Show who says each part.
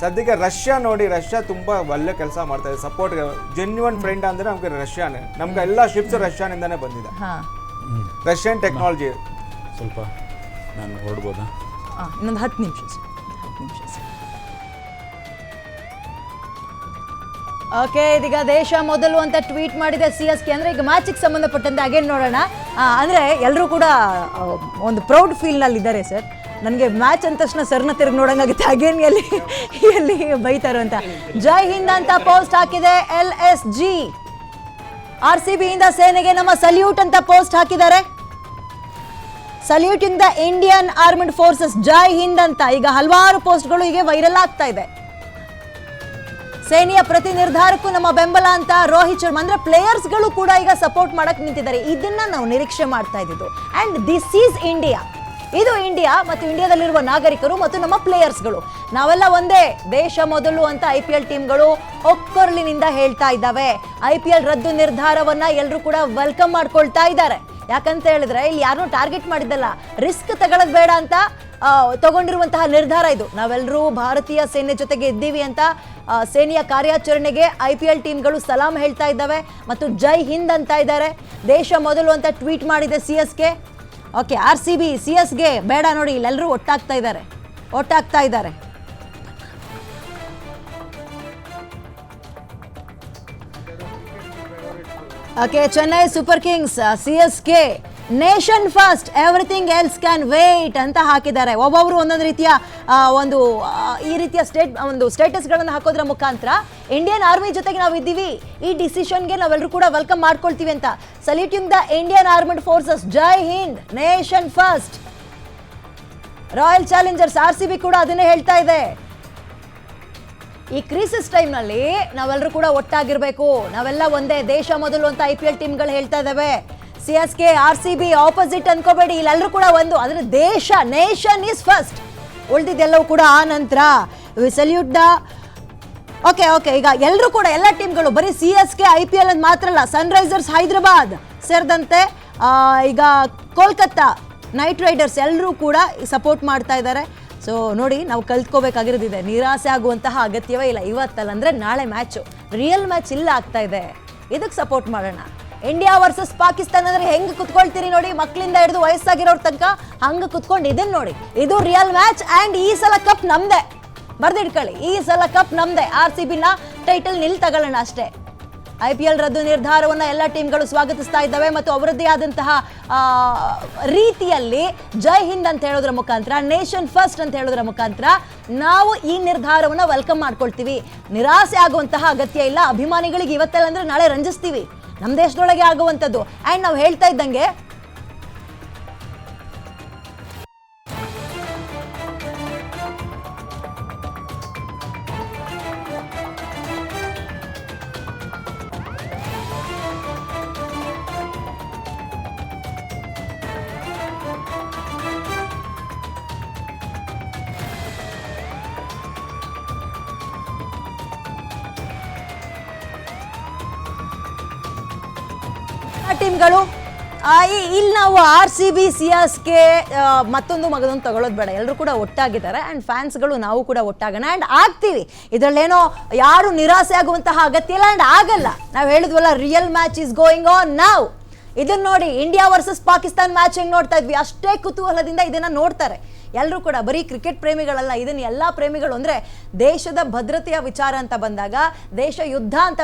Speaker 1: ಸದ್ಯಕ್ಕೆ ರಷ್ಯಾ ನೋಡಿ ರಷ್ಯಾ ತುಂಬಾ ಒಳ್ಳೆ ಕೆಲಸ ಮಾಡ್ತಾ ಇದೆ. ಸಪೋರ್ಟ್ ಜೆನ್ಯೂನ್ ಫ್ರೆಂಡ್ ಅಂದ್ರೆ ನಮ್ಗೆ ರಷ್ಯಾನೇ. ನಮ್ಗೆ ಎಲ್ಲ ಶಿಪ್ಸ್ ರಷ್ಯಾನಿಂದಾನೇ ಬಂದಿದೆ.
Speaker 2: ಹಾ.
Speaker 1: ರಷ್ಯನ್ ಟೆಕ್ನಾಲಜಿ
Speaker 3: ಸ್ವಲ್ಪ ನಾನು ಹೊರಡ್ಬೋದಾ
Speaker 2: ಇನ್ನೊಂದು ಹತ್ತು ನಿಮಿಷ ಹತ್ತು ನಿಮಿಷ ಓಕೆ ಇದೀಗ ದೇಶ ಮೊದಲು ಅಂತ ಟ್ವೀಟ್ ಮಾಡಿದೆ ಸಿ ಎಸ್ ಕೆ ಅಂದರೆ ಈಗ ಮ್ಯಾಚಿಗೆ ಸಂಬಂಧಪಟ್ಟಂತೆ ಅಗೇನ್ ನೋಡೋಣ? ಅಂದ್ರೆ ಎಲ್ಲರೂ ಕೂಡ ಒಂದು ಪ್ರೌಡ್ ಫೀಲ್ನಲ್ಲಿ ಇದ್ದಾರೆ ಸರ್. ನನಗೆ ಮ್ಯಾಚ್ ಅಂದ ತಕ್ಷಣ ಸರ್ನ ತಿರುಗಿ ನೋಡೋಂಗಾಗುತ್ತೆ. ಅಗೇನ್ ಎಲ್ಲಿ ಎಲ್ಲಿ ಬೈತಾರೋ ಅಂತ. ಜೈ ಹಿಂದ್ ಅಂತ ಪೋಸ್ಟ್ ಹಾಕಿದೆ L S G R C ಬಿಯಿಂದ ಸೇನೆಗೆ ನಮ್ಮ ಸಲ್ಯೂಟ್ ಅಂತ ಪೋಸ್ಟ್ ಹಾಕಿದ್ದಾರೆ. Saluting the Indian armed forces Jai Hind ಅಂತ. ಈಗ ಹಲವಾರು ಪೋಸ್ಟ್ಗಳು ಹೀಗೆ ವೈರಲ್ ಆಗ್ತಾ ಇದೆ. ಸೇನೆಯ ಪ್ರತಿ ನಿರ್ಧಾರಕ್ಕೂ ನಮ್ಮ ಬೆಂಬಲ ಅಂತ ರೋಹಿತ್ ಶರ್ಮಾ, ಅಂದ್ರೆ ಪ್ಲೇಯರ್ಸ್ಗಳು ಕೂಡ ಈಗ ಸಪೋರ್ಟ್ ಮಾಡಕ್ ನಿಂತಿದ್ದಾರೆ. ಇದನ್ನ ನಾವು ನಿರೀಕ್ಷೆ ಮಾಡ್ತಾ ಇದ್ದಿದ್ದು. ಅಂಡ್ ದಿಸ್ ಈಸ್ ಇಂಡಿಯಾ ಇದು ಇಂಡಿಯಾ ಮತ್ತು ಇಂಡಿಯಾದಲ್ಲಿರುವ ನಾಗರಿಕರು ಮತ್ತು ನಮ್ಮ ಪ್ಲೇಯರ್ಸ್ಗಳು ನಾವೆಲ್ಲ ಒಂದೇ ದೇಶ ಮೊದಲು ಅಂತ ಐ ಪಿ ಎಲ್ ಟೀಮ್ಗಳು ಒಕ್ಕೊರಲಿನಿಂದ ಹೇಳ್ತಾ ಇದ್ದಾವೆ. ಐ ಪಿ ಎಲ್ ರದ್ದು ನಿರ್ಧಾರವನ್ನ ಎಲ್ಲರೂ ಕೂಡ ವೆಲ್ಕಮ್ ಮಾಡ್ಕೊಳ್ತಾ ಇದ್ದಾರೆ. ಯಾಕಂತ ಹೇಳಿದ್ರೆ ಇಲ್ಲಿ ಯಾರನ್ನೂ ಟಾರ್ಗೆಟ್ ಮಾಡಿದ್ದಲ್ಲ. ರಿಸ್ಕ್ ತಗೊಳ್ಳೋದು ಬೇಡ ಅಂತ ತಗೊಂಡಿರುವಂತಹ ನಿರ್ಧಾರ ಇದು. ನಾವೆಲ್ಲರೂ ಭಾರತೀಯ ಸೇನೆ ಜೊತೆಗೆ ಇದ್ದೀವಿ ಅಂತ ಸೇನೆಯ ಕಾರ್ಯಾಚರಣೆಗೆ ಐ ಪಿ ಎಲ್ ಟೀಮ್ಗಳು ಸಲಾಂ ಹೇಳ್ತಾ ಇದ್ದಾವೆ ಮತ್ತು ಜೈ ಹಿಂದ್ ಅಂತ ಇದ್ದಾರೆ. ದೇಶ ಮೊದಲು ಅಂತ ಟ್ವೀಟ್ ಮಾಡಿದೆ C S K okay, R C B, C ಎಸ್ಗೆ ಬೇಡ ನೋಡಿ ಇಲ್ಲೆಲ್ಲರೂ ಒಟ್ಟಾಗ್ತಾ ಇದ್ದಾರೆ. ಒಟ್ಟಾಗ್ತಾ ಇದ್ದಾರೆ. Okay, Chennai super kings, C S K nation first everything else can wait ಅಂತ ಹಾಕಿದ್ದಾರೆ. ಒಬ್ಬೊಬ್ರು ಒಂದೊಂದು ರೀತಿಯ ಒಂದು ಈ ರೀತಿಯ ಸ್ಟೇಟ್ ಒಂದು ಸ್ಟೇಟಸ್ಗಳನ್ನು ಹಾಕೋದ್ರ ಮುಖಾಂತರ ಇಂಡಿಯನ್ ಆರ್ಮಿ ಜೊತೆಗೆ ನಾವು ಇದ್ದೀವಿ. ಈ ಡಿಸಿಷನ್ಗೆ ನಾವೆಲ್ಲರೂ ಕೂಡ ವೆಲ್ಕಮ್ ಮಾಡ್ಕೊಳ್ತೀವಿ ಅಂತ. Saluting the Indian armed forces Jai Hind nation first royal challengers R C B ಕೂಡ ಅದನ್ನೇ ಹೇಳ್ತಾ ಇದೆ. ಈ ಕ್ರೀಸಸ್ ಟೈಮ್ನಲ್ಲಿ ನಾವೆಲ್ಲರೂ ಕೂಡ ಒಟ್ಟಾಗಿರಬೇಕು. ನಾವೆಲ್ಲ ಒಂದೇ ದೇಶ ಮೊದಲು ಅಂತ ಐ ಪಿ ಎಲ್ ಟೀಮ್ಗಳು ಹೇಳ್ತಾ ಇದ್ದಾವೆ C S K R C B opposite ಅನ್ಕೋಬೇಡಿ. ಇಲ್ಲೆಲ್ಲರೂ ಕೂಡ ಒಂದು. ಅಂದ್ರೆ ದೇಶ ನೇಷನ್ ಇಸ್ ಫಸ್ಟ್ ಉಳಿದಿದ್ದೆಲ್ಲವೂ ಕೂಡ ಆ ನಂತರ. We salute the okay okay ಈಗ ಎಲ್ಲರೂ ಕೂಡ, ಎಲ್ಲ ಟೀಮ್ಗಳು, ಬರೀ C S K I P L ಅಂತ ಮಾತ್ರ ಅಲ್ಲ ಸನ್ರೈಸರ್ಸ್ ಹೈದರಾಬಾದ್ ಸೇರಿದಂತೆ ಈಗ ಕೋಲ್ಕತ್ತಾ ನೈಟ್ ರೈಡರ್ಸ್ ಎಲ್ಲರೂ ಕೂಡ ಸಪೋರ್ಟ್ ಮಾಡ್ತಾ ಇದ್ದಾರೆ. ಸೊ ನೋಡಿ, ನಾವು ಕಲ್ತ್ಕೋಬೇಕಾಗಿರೋದಿದೆ. ನಿರಾಸೆ ಆಗುವಂತಹ ಅಗತ್ಯವೇ ಇಲ್ಲ. ಇವತ್ತಲ್ಲ ಅಂದರೆ ನಾಳೆ ಮ್ಯಾಚು ರಿಯಲ್ ಮ್ಯಾಚ್ ಇಲ್ಲ ಆಗ್ತಾ ಇದೆ. ಇದಕ್ಕೆ ಸಪೋರ್ಟ್ ಮಾಡೋಣ. ಇಂಡಿಯಾ ವರ್ಸಸ್ ಪಾಕಿಸ್ತಾನ ಅಂದ್ರೆ ಹೆಂಗ್ ಕುತ್ಕೊಳ್ತೀರಿ ನೋಡಿ ಮಕ್ಕಳಿಂದ ಹಿಡಿದು ವಯಸ್ಸಾಗಿರೋರ್ ತನಕ ಹಂಗ ಕುತ್ಕೊಂಡು ಇದನ್ನ ನೋಡಿ. ಇದು ರಿಯಲ್ ಮ್ಯಾಚ್ ಅಂಡ್ ಈ ಸಲ ಕಪ್ ನಮ್ದೆ. ಬರ್ದಿಡ್ಕೊಳ್ಳಿ ಈ ಸಲ ಕಪ್ ನಮ್ದೆ. ಆರ್ ಸಿ ನ ಟೈಟಲ್ ನಿಲ್ ತಗೊಳ್ಳೋಣ ಅಷ್ಟೇ. ಐ ಪಿ ಎಲ್ ರದ್ದು ನಿರ್ಧಾರವನ್ನ ಎಲ್ಲ ಟೀಮ್ಗಳು ಸ್ವಾಗತಿಸ್ತಾ ಇದ್ದಾವೆ ಮತ್ತು ಅವರದ್ದೇ ಆದಂತಹ ರೀತಿಯಲ್ಲಿ ಜೈ ಹಿಂದ್ ಅಂತ ಹೇಳೋದ್ರ ಮುಖಾಂತರ ನೇಷನ್ ಫಸ್ಟ್ ಅಂತ ಹೇಳೋದ್ರ ಮುಖಾಂತರ ನಾವು ಈ ನಿರ್ಧಾರವನ್ನ ವೆಲ್ಕಮ್ ಮಾಡ್ಕೊಳ್ತೀವಿ. ನಿರಾಸೆ ಆಗುವಂತಹ ಅಗತ್ಯ ಇಲ್ಲ. ಅಭಿಮಾನಿಗಳಿಗೆ ಇವತ್ತೆಲ್ಲ ಅಂದ್ರೆ ನಾಳೆ ರಂಜಿಸ್ತೀವಿ. ನಮ್ಮ ದೇಶದೊಳಗೆ ಆಗುವಂಥದ್ದು. ಆ್ಯಂಡ್ ನಾವು ಹೇಳ್ತಾ ಇದ್ದಂಗೆ ಟೀಮ್ಗಳು? ಇಲ್ಲಿ ನಾವು R C B, C S K ಮತ್ತೊಂದು ಮಗದೊಂದು ತಗೊಳ್ಳೋದು ಬೇಡ. ಎಲ್ಲರೂ ಕೂಡ ಒಟ್ಟಾಗಿದ್ದಾರೆ. ಆ್ಯಂಡ್ ಫ್ಯಾನ್ಸ್ಗಳು ನಾವು ಕೂಡ ಒಟ್ಟಾಗೋಣ. ಆ್ಯಂಡ್ ಆಗ್ತೀವಿ. ಇದರಲ್ಲೇನೋ ಯಾರು ನಿರಾಸೆ ಆಗುವಂತಹ ಅಗತ್ಯ ಇಲ್ಲ. ಆ್ಯಂಡ್ ಆಗಲ್ಲ. ನಾವು ಹೇಳಿದ್ವಲ್ಲ real match is going on ನಾವು ಇದನ್ನ ನೋಡಿ ಇಂಡಿಯಾ ವರ್ಸಸ್ ಪಾಕಿಸ್ತಾನ್ ಮ್ಯಾಚ್ ಹೆಂಗೆ ನೋಡ್ತಾ ಇದ್ವಿ? ಅಷ್ಟೇ ಕುತೂಹಲದಿಂದ ಇದನ್ನ ನೋಡ್ತಾರೆ. ಎಲ್ಲರೂ ಕೂಡ ಬರೀ ಕ್ರಿಕೆಟ್ ಪ್ರೇಮಿಗಳಲ್ಲ. ಇದನ್ನ ಎಲ್ಲಾ ಪ್ರೇಮಿಗಳು ಅಂದ್ರೆ ದೇಶದ ಭದ್ರತೆಯ ವಿಚಾರ ಅಂತ ಬಂದಾಗ, ದೇಶ ಯುದ್ಧ ಅಂತ